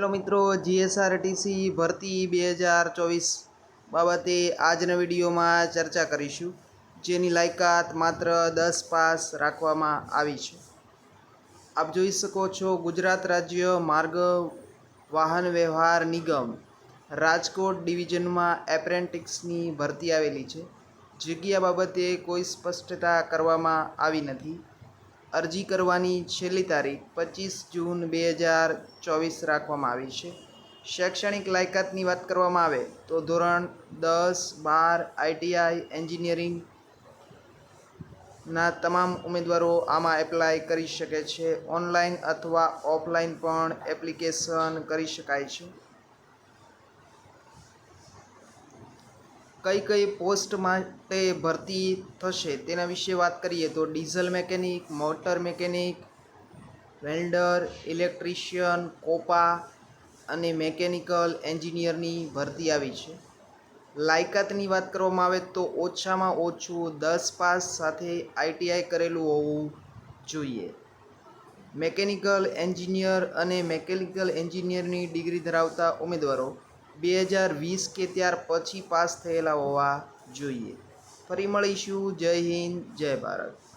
Hello મિત્રો GSRTC ભરતી બે હજાર ચોવીસ બાબતે આજના વિડીયોમાં ચર્ચા કરીશું, જેની લાયકાત માત્ર દસ પાસ રાખવામાં આવી છે. આપ જોઈ શકો છો ગુજરાત રાજ્ય માર્ગ વાહન વ્યવહાર નિગમ રાજકોટ ડિવિઝનમાં એપ્રેન્ટિક્સની ભરતી આવેલી છે. જગ્યા બાબતે કોઈ સ્પષ્ટતા કરવામાં આવી નથી. અરજી કરવાની છેલ્લી તારીખ પચીસ જૂન બે હજાર ચોવીસ રાખવામાં આવી છે. શૈક્ષણિક લાયકાતની વાત કરવામાં આવે તો ધોરણ દસ બાર આઈટીઆઈ એન્જિનિયરિંગ ના તમામ ઉમેદવારો આમાં એપ્લાય કરી શકે છે. ઓનલાઈન અથવા ઓફલાઈન પણ એપ્લિકેશન કરી શકાય છે. કઈ કઈ પોસ્ટ માટે ભરતી થશે તેના વિશે વાત કરીએ તો diesel mechanic, motor mechanic, welder, electrician, COPA અને મેકેનિકલ એન્જિનિયરની ભરતી આવી છે. લાયકાતની વાત કરવામાં આવે તો ઓછામાં ઓછું દસ પાસ સાથે આઈટીઆઈ કરેલું હોવું જોઈએ. મેકેનિકલ એન્જિનિયર અને મેકેનિકલ એન્જિનિયરની ડિગ્રી ધરાવતા ઉમેદવારો બે હજાર વીસ કે ત્યાર પછી પાસ થયેલા હોવા જોઈએ. ફરી મળીશું. જય હિન્દ, જય ભારત.